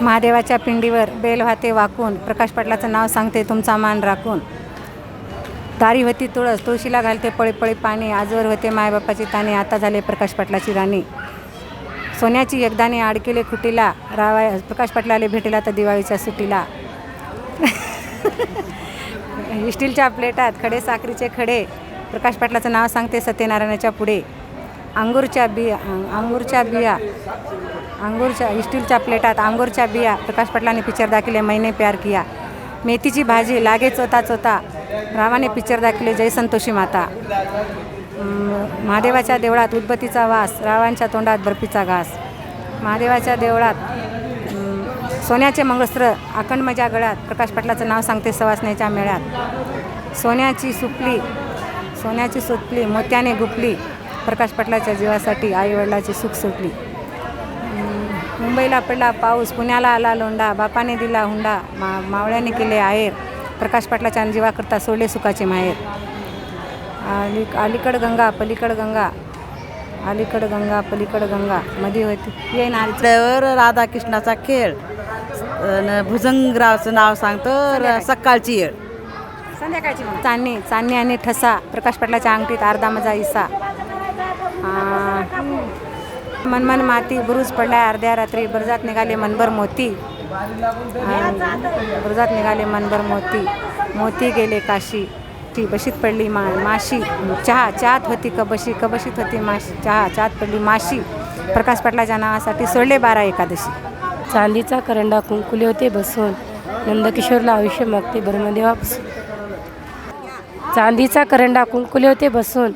महादेवाच्या पिंडीवर बेल वाहते वाकून. प्रकाश पाटलाचं नाव सांगते तुमचा मान राखून. दारी होती तुळस तुळशीला घालते पळी पळी पाणी आजवर होते मायबापाची ताणी आता झाले प्रकाश पाटलाची राणी. सोन्याची एकदाणी आडकेले खुटीला रावा प्रकाश पाटलाले भेटला तर दिवाळीच्या सुट्टीला. स्टीलच्या प्लेटात खडे साखरीचे खडे. प्रकाश पाटलाचं नाव सांगते सत्यनारायणाच्या पुढे. अंगूरच्या बिया अंगूरच्या बिया अंगूरच्या स्टीलच्या प्लेटात अंगूरच्या बिया. प्रकाश पाटलाने पिक्चर दाखिले मैने प्यार किया. मेथीची भाजी लागे चोता चोता रावाने पिक्चर दाखिले जय संतोषी माता. महादेवाच्या देवळात उदबत्तीचा वास रावांच्या तोंडात बर्फीचा घास. महादेवाच्या देवळात सोन्याचे मंगळस्त्र अखंड मजा गळ्यात. प्रकाश पाटलाचं नाव सांगते सवासण्याच्या मेळ्यात. सोन्याची सुपली सोन्याची सुपली मोत्याने गुपली. प्रकाश पाटलाच्या जीवासाठी आईवडिलाची सुख सुटली. मुंबईला पडला पाऊस पुण्याला आला लोंडा बापाने दिला हुंडा मा मावळ्याने केले आहेर प्रकाश पाटलाच्या जीवाकरता सोडले सुखाचे माहेर. अली अलीकड गंगा पलीकड गंगा अलीकड गंगा पलीकड गंगा मध्ये होती. ये ना आपल्यावर राधाकृष्णाचा खेळ. भुजंगरावचं नाव सांगतो सकाळची येळ. संध्याकाळची चांदणी चांदणी आणि ठसा प्रकाश पाटलाच्या अंगठीत अर्धा मजा इसा. मनमन माती बुरुज पडलाय अर्ध्या रात्री. बरजात निघाले मनभर मोती. बरजात निघाले मनभर मोती. मोती गेले काशी. ती बशीत पडली मा माशी. चहा चहात होती कबशी. कबशीत होती माशी. चहा चहात पडली माशी. प्रकाश पाटलाच्या नावासाठी सोडले बारा एकादशी. चांदीचा करंडा कुंकुले होते बसून. नंदकिशोरला आयुष्य मागते ब्रह्मदेवापासून. चांदीचा करंडा कुंकुले होते बसून.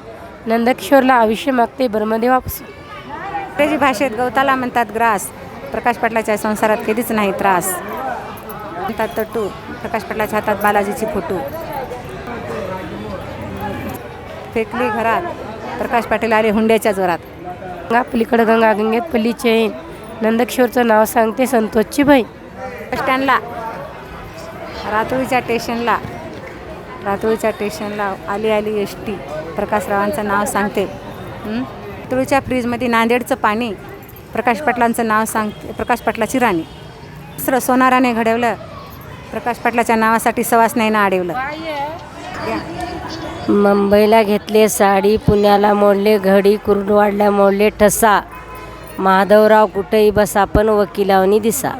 नंदकिशोरला आयुष्य मागते ब्रह्मदेवापासून. इंग्रजी भाषेत गवताला म्हणतात ग्रास. प्रकाश पाटलाच्या संसारात कधीच नाही त्रास. म्हणतात तटू प्रकाश पाटलाच्या हातात बालाजीची फोटो. फेकली घरात. प्रकाश पाटील आले हुंड्याच्या जोरात. गंगा पलीकडं गंगा गंगेत पल्ली चैन. नंदकिशोरचं नाव सांगते संतोषची बहीण. बस स्टँडला. रातोळीच्या स्टेशनला रातोळीच्या स्टेशनला आली आली एस टी प्रकाशरावांचं नाव सांगते. हं? रातोळीच्या फ्रीजमध्ये नांदेडचं पाणी. प्रकाश पाटलांचं नाव सांगते. प्रकाश पाटलाची राणी. दुसरं सोनाराने घडवलं. प्रकाश पाटलाच्या नावासाठी सवासण्यानं अडवलं. मुंबईला घेतले साडी पुण्याला मोडले घडी कुर्डवाडला मोडले ठसा. माधवराव कुठेही बसा पण वकिलावनी दिसा.